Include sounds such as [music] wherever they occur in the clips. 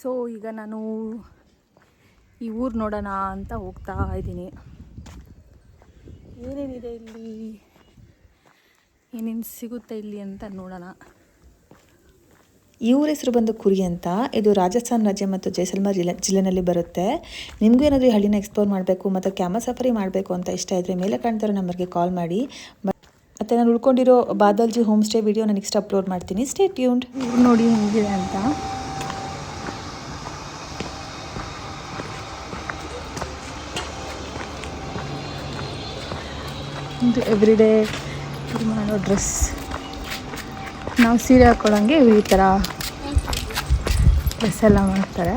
So ಈಗ ನಾನು ಈ ಊರು ನೋಡೋಣ ಅಂತ ಹೋಗ್ತಾ ಇದ್ದೀನಿ. ಏನೇನಿದೆ ಇಲ್ಲಿ? ಏನೇನು ಸಿಗುತ್ತೆ ಇಲ್ಲಿ ಅಂತ ನೋಡೋಣ. ಈ ಊರ ಹೆಸರು ಬಂದು ಕುರಿ ಅಂತ. ಇದು ರಾಜಸ್ಥಾನ್ ರಾಜ್ಯ ಮತ್ತು ಜೈಸಲ್ಮರ್ ಜಿಲ್ಲೆ ಜಿಲ್ಲೆನಲ್ಲಿ ಬರುತ್ತೆ. ನಿಮಗೂ ಏನಾದರೂ ಈ ಹಳ್ಳಿನ ಎಕ್ಸ್ಪ್ಲೋರ್ ಮಾಡಬೇಕು ಮತ್ತು ಕ್ಯಾಮ ಸಫರಿ ಮಾಡಬೇಕು ಅಂತ ಇಷ್ಟ ಇದ್ದರೆ ಮೇಲೆ ಕಾಣ್ತಿರೋ ನಂಬರ್ಗೆ ಕಾಲ್ ಮಾಡಿ. ಮತ್ತು ನಾನು ಉಳ್ಕೊಂಡಿರೋ ಬಾದಲ್ಜಿ ಹೋಮ್ ಸ್ಟೇ ವಿಡಿಯೋ ನಾನು ನೆಕ್ಸ್ಟ್ ಅಪ್ಲೋಡ್ ಮಾಡ್ತೀನಿ. ಸ್ಟೇ ಟ್ಯೂನ್ಡ್ ನೋಡಿ ಹೆಂಗಿದೆ ಅಂತ. ಇದು ಎವ್ರಿಡೇ ಇದು ಮಾಡೋ ಡ್ರೆಸ್ ನಾವು ಸೀರೆ ಹಾಕೊಳ್ಳೋಂಗೆ ಈ ಥರ ಡ್ರೆಸ್ ಎಲ್ಲ ಮಾಡ್ತಾರೆ.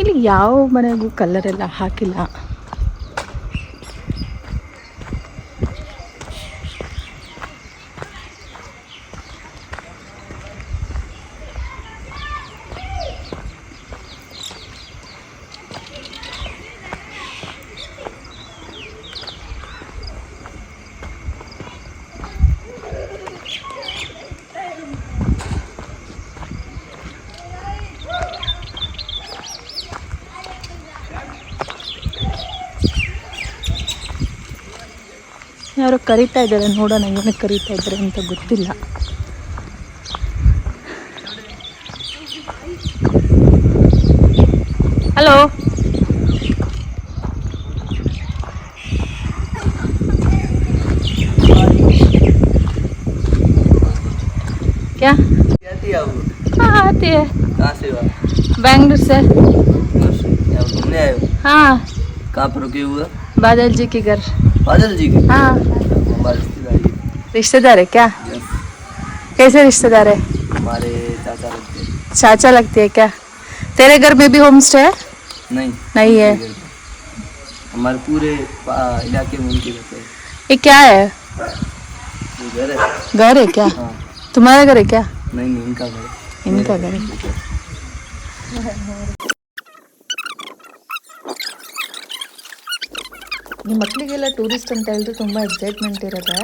ಇಲ್ಲಿ ಯಾವ ಮನೆಗೂ ಕಲರ್ ಎಲ್ಲ ಹಾಕಿಲ್ಲ. ಯಾರೋ ಕರೀತಾ ಇದ್ದಾರೆ ನೋಡೋಣ ಏನಕ್ಕೆ ಕರೀತಾ ಇದ್ದಾರೆ ಅಂತ ಗೊತ್ತಿಲ್ಲ ಹಲೋ क्या कहती है वो हाँ आती है कहाँ से हो आप? बैंगलोर से कहाँ से? यहाँ घूमने आए हो हाँ कहाँ पर रुके हुए बादल जी के घर बादल जी के। हाँ। हमारे रिश्तेदारी है। रिश्तेदार है क्या? कैसे रिश्तेदार है? हमारे चाचा लगते हैं। चाचा लगती है क्या? तेरे घर में भी होम स्टे है? नहीं। नहीं है। हमारे पूरे इलाके में उनके रहते हैं। ये क्या है? घर है। घर है क्या? हाँ। तुम्हारा घर है क्या? नहीं नहीं इनका घर इनका घर है। ನಿಮ್ಮ ಮಕ್ಕಳಿಗೆಲ್ಲ ಟೂರಿಸ್ಟ್ ಅಂತ ಹೇಳಿದ್ರೆ ತುಂಬ ಎಕ್ಸೈಟ್ಮೆಂಟ್ ಇರುತ್ತೆ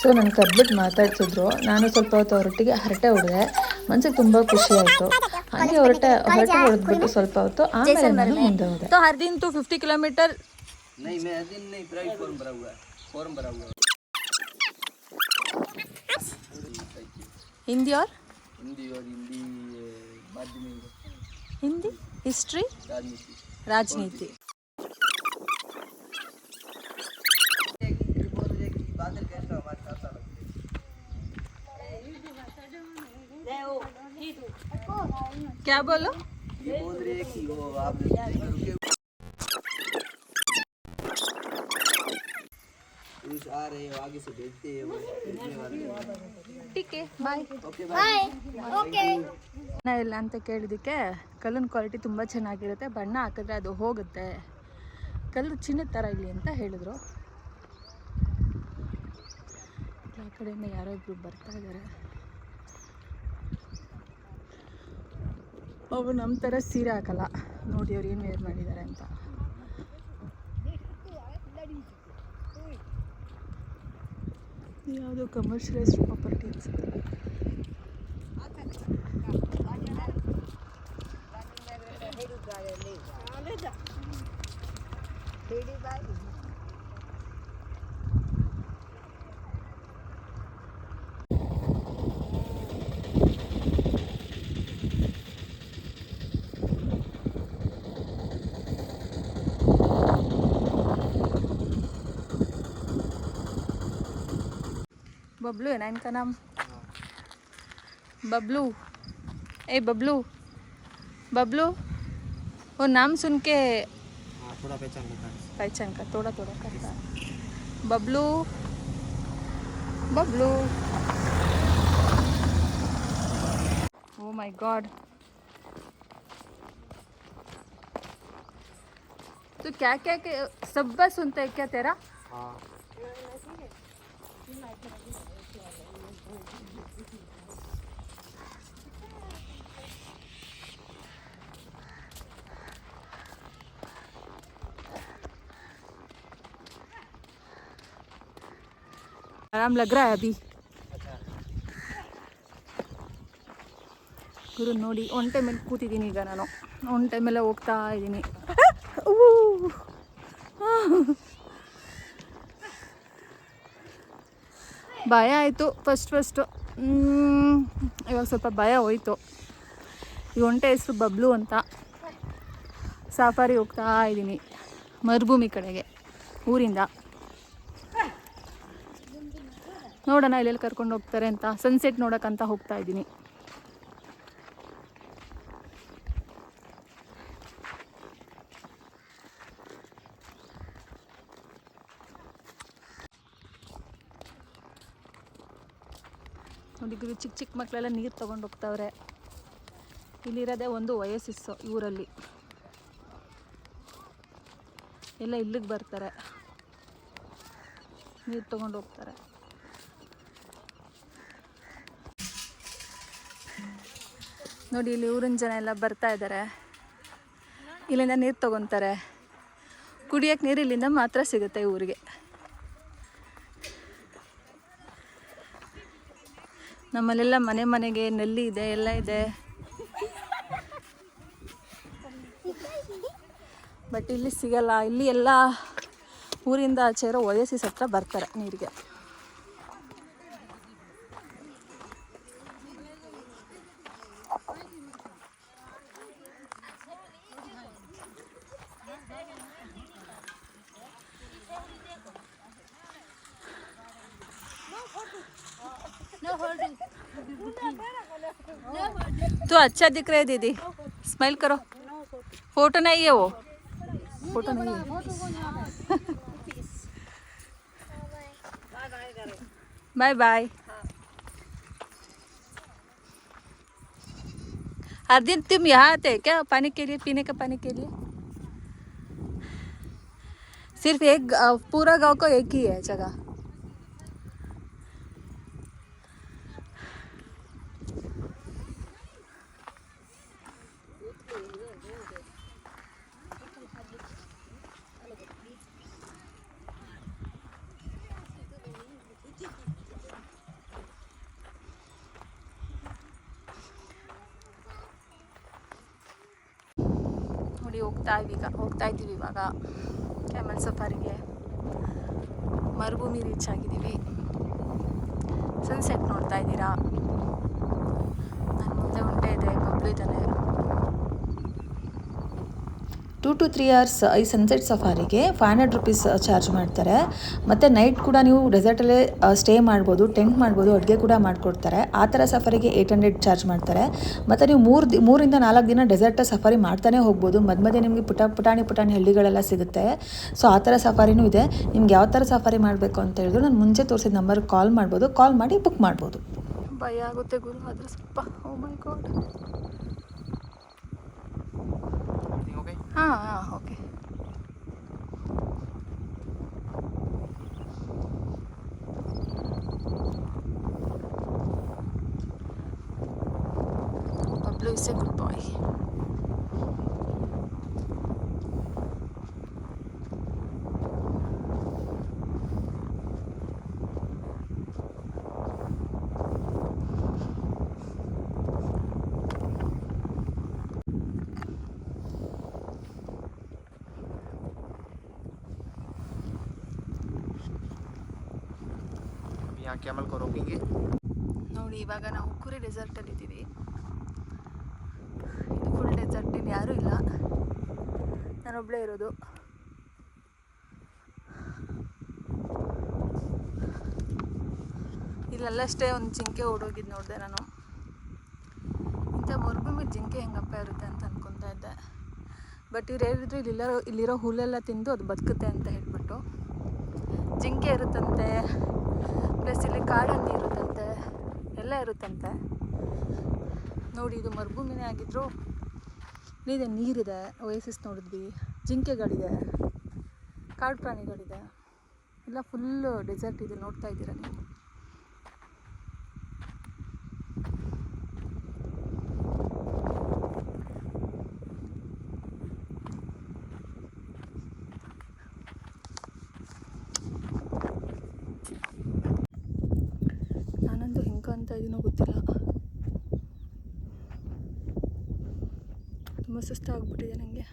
ಸೊ ನನ್ನ ಕರ್ಬಿಟ್ಟು ಮಾತಾಡ್ಸಿದ್ರು ನಾನು ಸ್ವಲ್ಪ ಹೊತ್ತು ಅವರೊಟ್ಟಿಗೆ ಹರಟೆ ಹೊಡೆದೆ ಮನ್ಸಿಗೆ ತುಂಬ ಖುಷಿ ಆಯಿತು ಹಾಗೆ ಹೊರಟೆ ಹೊರಟೆ ಹೊಡೆದ್ಬಿಟ್ಟು ಸ್ವಲ್ಪ ಹೊತ್ತು ಆಮೇಲೆ ನಾನು ಮುಂದೆ ಹೋದೆ तो हर दिन तो 50 किलोमीटर नहीं मैं दिन नहीं प्राइवेट फॉर्म भरा हुआ है फॉर्म भरा हुआ है हिंदी और हिंदी और हिंदी ये, माध्यम में हिंदी हिस्ट्री राजनीति राजनीति क्या बोलो ये बोल रहे हैं कि वो आप रुके पुलिस आ रहे हो आगे से भेजते हैं वो भेजने वाले हैं। ठीक है बाय ओके बाय ಬಣ್ಣ ಇಲ್ಲ ಅಂತ ಕೇಳಿದ್ದಕ್ಕೆ ಕಲ್ಲಿನ ಕ್ವಾಲಿಟಿ ತುಂಬ ಚೆನ್ನಾಗಿರುತ್ತೆ ಬಣ್ಣ ಹಾಕಿದ್ರೆ ಅದು ಹೋಗುತ್ತೆ ಕಲ್ಲು ಚಿನ್ನದ ಥರ ಇಲ್ಲಿ ಅಂತ ಹೇಳಿದ್ರು ಆ ಕಡೆಯಿಂದ ಯಾರೋ ಇಬ್ರು ಬರ್ತಾ ಇದ್ದಾರೆ ಅವ್ರು ನಮ್ಮ ಥರ ಸೀರೆ ಹಾಕಲ್ಲ. ನೋಡಿ ಅವ್ರು ಏನು ವೇರ್ ಮಾಡಿದ್ದಾರೆ ಅಂತ. ಯಾವುದೋ ಕಮರ್ಷಿಯಲೈಸ್ ಪ್ರಾಪರ್ಟಿ ಅನ್ಸುತ್ತೆ. बबलू है ना इनका नाम? बबलू। ए बबलू। बबलू वो नाम सुन के थोड़ा पहचान पहचान का थोड़ा थोड़ा करता है Bablu. Bablu. Oh my god तो क्या क्या क्या सब बस सुनता है क्या तेरा? हाँ। आराम लग रहा है अभी ಗುರು ನೋಡಿ ಒನ್ ಟೈಮಲ್ಲಿ ಕೂತಿದ್ದೀನಿ ಈಗ ನಾನು ಒನ್ ಟೈಮೆಲ್ಲ ಹೋಗ್ತಾ ಇದ್ದೀನಿ ಭಯ ಆಯಿತು ಫಸ್ಟ್ ಫಸ್ಟು ಇವಾಗ ಸ್ವಲ್ಪ ಭಯ ಹೋಯಿತು. ಈ ಒಂಟೆ ಹೆಸರು ಬಬ್ಲು ಅಂತ. ಸಾಫಾರಿ ಹೋಗ್ತಾ ಇದ್ದೀನಿ, ಮರುಭೂಮಿ ಕಡೆಗೆ, ಊರಿಂದ. ನೋಡೋಣ ಎಲ್ಲೆಲ್ಲಿ ಕರ್ಕೊಂಡು ಹೋಗ್ತಾರೆ ಅಂತ ಸನ್ಸೆಟ್ ನೋಡೋಕ್ಕಂತ ಹೋಗ್ತಾ ಇದ್ದೀನಿ. ನೋಡಿ ಚಿಕ್ಕ ಚಿಕ್ಕ ಮಕ್ಕಳೆಲ್ಲ ನೀರು ತೊಗೊಂಡು ಹೋಗ್ತಾವ್ರೆ. ಇಲ್ಲಿರೋದೇ ಒಂದು ವಯಸ್ಸಿಸ್ಸು ಊರಲ್ಲಿ. ಎಲ್ಲ ಇಲ್ಲಿಗೆ ಬರ್ತಾರೆ. ನೀರು ತೊಗೊಂಡು ಹೋಗ್ತಾರೆ. ನೋಡಿ, ಇಲ್ಲಿ ಊರಿನ ಜನ ಎಲ್ಲ ಬರ್ತಾ ಇದ್ದಾರೆ. ಇಲ್ಲಿಂದ ನೀರು ತೊಗೊತಾರೆ. ಕುಡಿಯೋಕ್ಕೆ ನೀರು ಇಲ್ಲಿಂದ ಮಾತ್ರ ಸಿಗುತ್ತೆ ಊರಿಗೆ. ನಮ್ಮಲ್ಲೆಲ್ಲ ಮನೆ ಮನೆಗೆ ನಲ್ಲಿ ಇದೆ, ಎಲ್ಲ ಇದೆ. ಬಟ್ ಇಲ್ಲಿ ಸಿಗಲ್ಲ. ಇಲ್ಲಿ ಎಲ್ಲ ಊರಿಂದ ಆಚೆ ಇರೋ ಒಯಸಿಸ್ ಹತ್ರ ಬರ್ತಾರೆ ನೀರಿಗೆ. तो अच्छा दिख रहा है, दीदी। स्माइल करो। फ़ोटो नहीं है वो। फ़ोटो नहीं है। बाय बाय हर दिन तुम यहाँ आते क्या? पानी के लिए, पीने का पानी के लिए? सिर्फ़ एक पूरा गाँव को एक ही है जगह। ಇವಾಗ ಕ್ಯಾಮಲ್ ಸಫಾರಿಗೆ ಮರುಭೂಮಿ ರೀಚ್ ಆಗಿದ್ದೀವಿ. ಸನ್ಸೆಟ್ ನೋಡ್ತಾ ಇದ್ದೀರಾ? ನನ್ನ ಮುಂದೆ ಉಂಟೆ ಇದೆ ಬಬ್ಲು ಇದ್ದಾನೆ ಟೂ ಟು ತ್ರೀ ಅವರ್ಸ್ ಈ ಸನ್ಸೆಟ್ ಸಫಾರಿಗೆ ಫೈವ್ ಹಂಡ್ರೆಡ್ ರುಪೀಸ್ ಚಾರ್ಜ್ ಮಾಡ್ತಾರೆ. ಮತ್ತು ನೈಟ್ ಕೂಡ ನೀವು ಡೆಸರ್ಟಲ್ಲೇ ಸ್ಟೇ ಮಾಡ್ಬೋದು ಟೆಂಟ್ ಮಾಡ್ಬೋದು, ಅಡುಗೆ ಕೂಡ ಮಾಡಿಕೊಡ್ತಾರೆ. ಆ ಥರ ಸಫಾರಿಗೆ ಏಯ್ಟ್ ಹಂಡ್ರೆಡ್ ಚಾರ್ಜ್ ಮಾಡ್ತಾರೆ. ಮತ್ತು ನೀವು ಮೂರು ದಿ, ಮೂರಿಂದ ನಾಲ್ಕು ದಿನ ಡೆಸರ್ಟ್ ಸಫಾರಿ ಮಾಡ್ತಾನೆ ಹೋಗ್ಬೋದು. ಮಧ್ಯ ಮಧ್ಯೆ ನಿಮಗೆ ಪುಟ, ಪುಟಾಣಿ ಪುಟಾಣಿ ಹಳ್ಳಿಗಳೆಲ್ಲ ಸಿಗುತ್ತೆ. ಸೊ ಆ ಥರ ಸಫಾರಿನೂ ಇದೆ. ನಿಮ್ಗೆ ಯಾವ ಥರ ಸಫಾರಿ ಮಾಡಬೇಕು ಅಂತ ಹೇಳಿದ್ರು ನಾನು ಮುಂಚೆ ತೋರಿಸಿದ ನಂಬರ್ಗೆ ಕಾಲ್ ಮಾಡ್ಬೋದು. ಕಾಲ್ ಮಾಡಿ ಬುಕ್ ಮಾಡ್ಬೋದು. ಭಯ ಆಗುತ್ತೆ ಗುರು, ಆದರೆ ಸ್ವಲ್ಪ ಓ ಮೈ ಗಾಡ್ ಹಾಂ ಹಾಂ okay Bablu is a good boy यहाँ कैमल को रोकेंगे ನೋಡಿ ಇವಾಗ ನಾವು ಕುರಿ ಡೆಸರ್ಟಲ್ಲಿ ಇದ್ದೀವಿ ಇದು ಫುಲ್ ಡೆಸರ್ಟ್ ಇಲ್ಲಿ ಯಾರೂ ಇಲ್ಲ ನಾನೊಬ್ಬಳೇ ಇರೋದು ಇಲ್ಲಲ್ಲಷ್ಟೇ ಒಂದು ಜಿಂಕೆ ಓಡೋಗಿದ್ದು ನೋಡಿದೆ ನಾನು ಇಂಥ ಮರುಭೂಮಿ ಜಿಂಕೆ ಹೆಂಗಪ್ಪ ಇರುತ್ತೆ ಅಂತ ಅನ್ಕೊತಾ ಇದ್ದೆ ಬಟ್ ಇವ್ರು ಹೇಳಿದ್ರು ಇಲ್ಲಿರೋ ಇಲ್ಲಿರೋ ಹುಲ್ಲೆಲ್ಲ ತಿಂದು ಅದು ಬದುಕುತ್ತೆ ಅಂತ ಹೇಳ್ಬಿಟ್ಟು ಜಿಂಕೆ ಇರುತ್ತಂತೆ ಪ್ಲಸ್ ಇಲ್ಲಿ ಕಾಡಲ್ಲಿ ಇರುತ್ತಂತೆ, ಎಲ್ಲ ಇರುತ್ತಂತೆ. ನೋಡಿ, ಇದು ಮರುಭೂಮಿನೇ ಆಗಿದ್ರು. ಇದೆ ನೀರಿದೆ ಓಯಸಿಸ್ ನೋಡಿದ್ವಿ, ಜಿಂಕೆಗಳಿದೆ, ಕಾಡು ಪ್ರಾಣಿಗಳಿದೆ. ಎಲ್ಲ ಫುಲ್ಲು ಡೆಸರ್ಟ್ ಇದೆ ನೋಡ್ತಾ ಇದ್ದೀರಾ ನೀವು? ಏನೋ ಗೊತ್ತಿಲ್ಲ. ತುಂಬ ಸುಸ್ತಾಗ್ಬಿಟ್ಟಿದೆ ನನಗೆ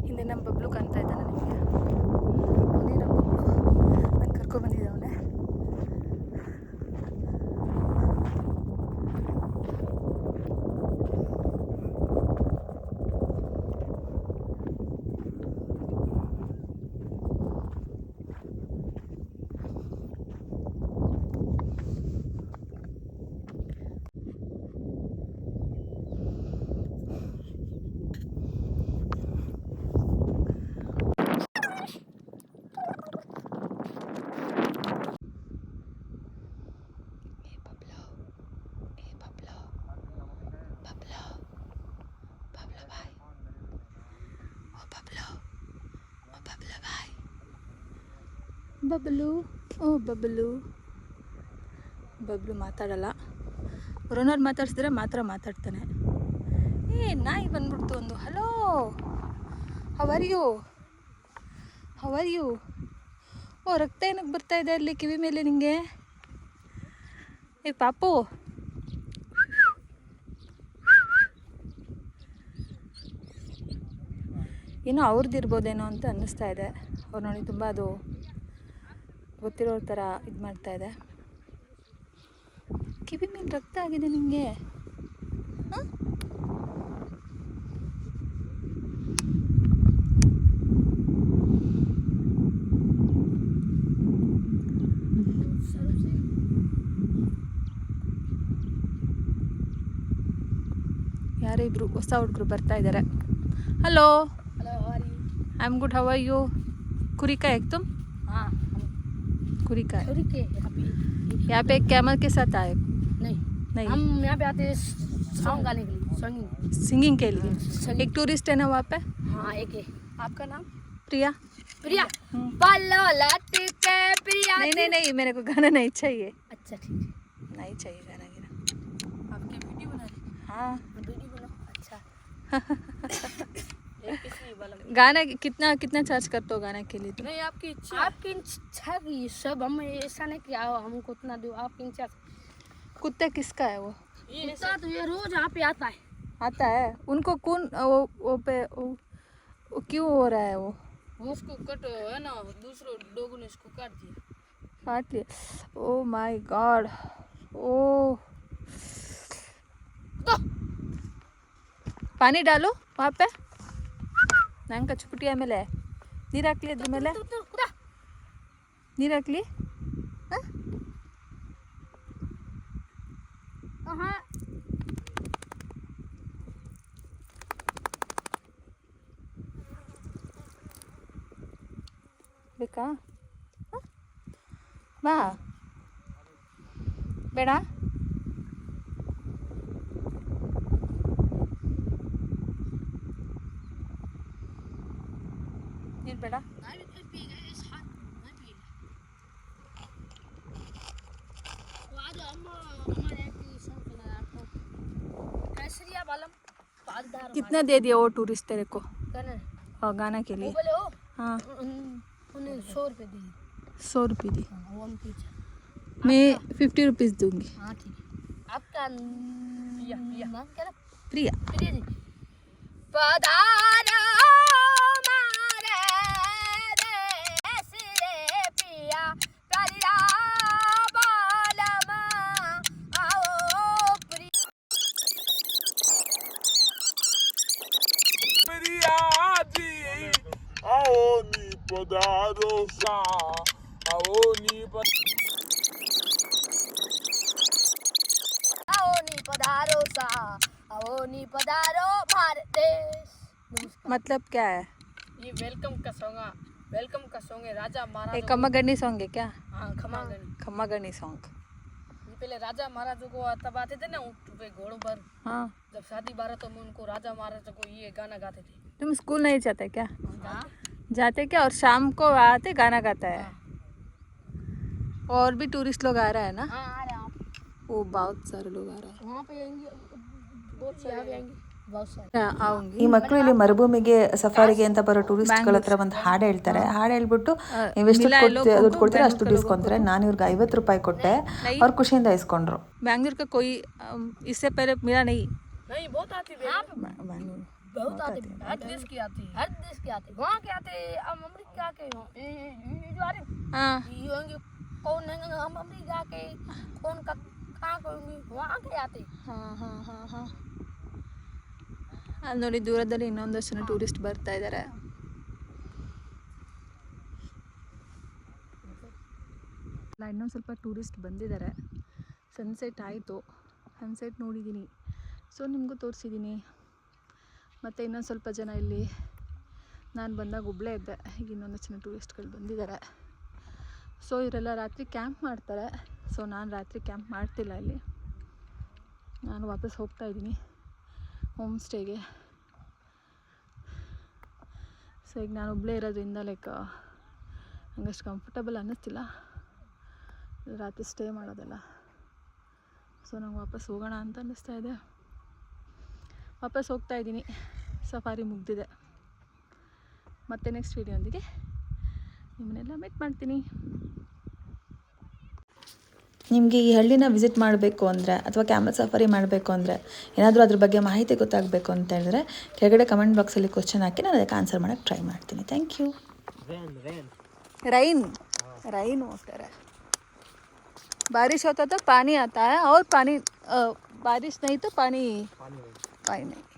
ಹಿಂದೆ ನಮ್ಮ ಬಬ್ಲು ಕಾಣ್ತಾ ಇದ್ದಾನೆ ನಿಮಗೆ ಅವನೇ ನಮ್ಮ ಬಬ್ಲು ನಾನು ಕರ್ಕೊಬಂದಿದ್ದವನೇ ಬಬ್ಲು, ಓ ಬಬ್ಲು. ಬಬ್ಲು ಮಾತಾಡಲ್ಲ. ರೋನರ್ ಮಾತಾಡ್ಸಿದ್ರೆ ಮಾತ್ರ ಮಾತಾಡ್ತಾನೆ. ಏ, ನಾಯಿ ಬಂದ್ಬಿಡ್ತು ಒಂದು. Hello how are you how are you ಓ, ರಕ್ತ ಏನಕ್ಕೆ ಬರ್ತಾ ಇದೆ ಅಲ್ಲಿ ಕಿವಿ ಮೇಲೆ ನಿಮಗೆ ಏ, ಪಾಪು. ಏನೋ ಅವ್ರದ್ದು ಇರ್ಬೋದೇನೋ ಅಂತ ಅನ್ನಿಸ್ತಾ ಇದೆ. ಅವ್ರು ನೋಡಿ ತುಂಬ ಅದು ಗೊತ್ತಿರೋ ಥರ ಇದು ಮಾಡ್ತಾ ಇದೆ. ಕಿವಿ ಮೇಲೆ ರಕ್ತ ಆಗಿದೆ ನಿಮಗೆ? ಯಾರೇ ಇಬ್ರು ಹೊಸ ಹುಡುಗರು ಬರ್ತಾ ಇದ್ದಾರೆ hello hello I am good how you ಕುರಿಕಾಯ್ತು ಹಾಂ. कुरी का हाँ कुरी है के यहाँ पे एक कैमल के साथ आए। नहीं नहीं। हम यहाँ पे आते हैं सॉन्ग गाने के लिए सॉन्गिंग सिंगिंग के लिए। Singing. एक टूरिस्ट है ना वहाँ पे? हाँ एक है। आपका नाम? प्रिया। प्रिया। हम्म। प्रिया नहीं नहीं नहीं मेरे को गाना नहीं चाहिए। अच्छा ठीक है। नहीं चाहिए गाना गिना आपके वीडियो बना रहे हाँ। वीडियो बनाओ अच्छा। [laughs] गाना कितना कितना चार्ज करते हो गाना के लिए तो? नहीं आपकी इच्छा। आपकी इच्छा की सब हम ऐसा नहीं किया हमको उतना दो आपकी इच्छा कुत्ता किसका है वो? कुत्ता तो ये रोज यहाँ पे आता है। आता है? उनको कौन वो वो पे वो, वो क्यों हो रहा है वो? उसको कट है ना दूसरों डोगों ने इसको काट दिया। काट दिया। ओ माय गॉड ओ पानी डालो वहाँ पे। ನಂಗೆ ಕಚ್ಬಿಟ್ಟಿ ಆಮೇಲೆ ನೀರು ಹಾಕ್ಲಿ ಅದ್ರ ಮೇಲೆ? ನೀರು ಹಾಕ್ಲಿ? ಬೇಕಾ? ಬಾ. कितना दे दिया वो टूरिस्ट तेरे को? और गाना के लिए। हाँ। उन्हें सौ रुपये दिए। सौ रुपये दी हाँ, पीस मैं फिफ्टी रुपीज़ दूँगी। हाँ ठीक है। आपका नाम क्या था? प्रिया। प्रिय जी। Aoni podarosa, aoni आओ नी पधारो सा आओ नी पधारो भारत देश मतलब क्या है? ये वेलकम का सॉन्ग है वेलकम का सॉन्ग है राजा महाराजा एक कम्मागढ़ी सॉन्ग है क्या? हाँ खमागणी खम्मागढ़ी सॉन्ग ये पहले राजा महाराजों को तब आते थे ना ऊँट पे घोड़ों पर। हाँ। जब शादी बारातों में उनको राजा महाराजा को ये गाना गाते थे। तुम स्कूल नहीं जाते क्या? हाँ जाते क्या और शाम को आते गाना गाता है और भी टूरिस्ट लोग आ रहा है ना हाँ आ रहे हैं आप वो बहुत सारे लोग आ रहे हैं वहाँ पे आएंगे बहुत से यहाँ पे आएंगे बहुत सारे ಆವಂಗಿ ಈ ಮಕ್ಕಳು ಇಲ್ಲಿ ಮರುಭೂಮಿಗೆ ಸಫಾರಿಗೆ ಅಂತ ಬರೋ ಟೂರಿಸ್ಟ್ಗಳ ಹತ್ರ ಒಂದು ಹಾಡು ಹೇಳ್ತಾರೆ ಹಾಡು ಹೇಳ್ಬಿಟ್ಟು ನೀವು ಎಷ್ಟು ಕೊಡ್ತೀರ ದುಡ್ಡು ಕೊಡ್ತೀರಾ ಅಷ್ಟು ದುಡ್ಡು ಇಸ್ಕೊಂತಾರೆ ನಾನು ಇವ್ರಿಗೆ ಐವತ್ತು ರೂಪಾಯಿ ಕೊಟ್ಟೆ ಅವ್ರು ಖುಷಿಯಿಂದ ಇಸ್ಕೊಂಡ್ರು बैंगलोर का कोई अम, इससे पहले मिला नहीं नहीं बहुत आती है बैंगलोर बहुत आते हैं हर देश की आती है हर देश की आती है वहाँ के आते हैं हम अमेरिका के हो ये ये- ये जो आ रहे हैं, हाँ ये होंगे कौन है हम अमेरिका के कौन का कहाँ के होंगे वहाँ के आते हैं ಹಾಂ ಹಾಂ ಹಾಂ ಹಾಂ ಅಲ್ಲಿ ನೋಡಿ ದೂರದಲ್ಲಿ ಇನ್ನೊಂದಷ್ಟು ಜನ ಟೂರಿಸ್ಟ್ ಬರ್ತಾ ಇದ್ದಾರೆ ಇಲ್ಲ ಇನ್ನೊಂದು ಸ್ವಲ್ಪ ಟೂರಿಸ್ಟ್ ಬಂದಿದ್ದಾರೆ ಸನ್ಸೆಟ್ ಆಯಿತು ಸನ್ಸೆಟ್ ನೋಡಿದ್ದೀನಿ ಸೊ ನಿಮಗೂ ತೋರಿಸಿದ್ದೀನಿ ಮತ್ತು ಇನ್ನೊಂದು ಸ್ವಲ್ಪ ಜನ ಇಲ್ಲಿ ನಾನು ಬಂದಾಗ ಒಬ್ಬಳೇ ಇದ್ದೆ. ಈಗ ಇನ್ನೊಂದು ಜನ ಟೂರಿಸ್ಟ್ಗಳು ಬಂದಿದ್ದಾರೆ ಸೊ ಇವರೆಲ್ಲ ರಾತ್ರಿ ಕ್ಯಾಂಪ್ ಮಾಡ್ತಾರೆ. ಸೊ ನಾನು ರಾತ್ರಿ ಕ್ಯಾಂಪ್ ಮಾಡ್ತಿಲ್ಲ ಇಲ್ಲಿ. ನಾನು ವಾಪಸ್ ಹೋಗ್ತಾ ಇದ್ದೀನಿ ಹೋಮ್ ಸ್ಟೇಗೆ ಸೊ ಈಗ ನಾನು ಒಬ್ಬಳೇ ಇರೋದ್ರಿಂದ ಲೈಕ್ ನಂಗಷ್ಟು ಕಂಫರ್ಟಬಲ್ ಅನ್ನಿಸ್ತಿಲ್ಲ. ರಾತ್ರಿ ಸ್ಟೇ ಮಾಡೋದಲ್ಲ. ಸೊ ನಂಗೆ ವಾಪಸ್ ಹೋಗೋಣ ಅಂತ ಅನ್ನಿಸ್ತಾ ಇದೆ. ವಾಪಸ್ ಹೋಗ್ತಾ ಇದ್ದೀನಿ ಸಫಾರಿ ಮುಗ್ದಿದೆ ಮತ್ತೆ ನೆಕ್ಸ್ಟ್ ವೀಡಿಯೋಂದಿಗೆ ನಿಮ್ಮನ್ನೆಲ್ಲ ಮೀಟ್ ಮಾಡ್ತೀನಿ ನಿಮಗೆ ಈ ಹಳ್ಳಿನ ವಿಸಿಟ್ ಮಾಡಬೇಕು ಅಂದರೆ ಅಥವಾ ಕ್ಯಾಮಲ್ ಸಫಾರಿ ಮಾಡಬೇಕು ಅಂದರೆ ಏನಾದರೂ ಅದ್ರ ಬಗ್ಗೆ ಮಾಹಿತಿ ಗೊತ್ತಾಗಬೇಕು ಅಂತ ಹೇಳಿದ್ರೆ ಕೆಳಗಡೆ ಕಮೆಂಟ್ ಬಾಕ್ಸಲ್ಲಿ ಕ್ವಶನ್ ಹಾಕಿ ನಾನು ಅದಕ್ಕೆ ಆನ್ಸರ್ ಮಾಡೋಕ್ಕೆ ಟ್ರೈ ಮಾಡ್ತೀನಿ thank you vane vane rain rain water है बारिश होता तो पानी आता है और पानी अ, बारिश नहीं तो पानी पानी timing.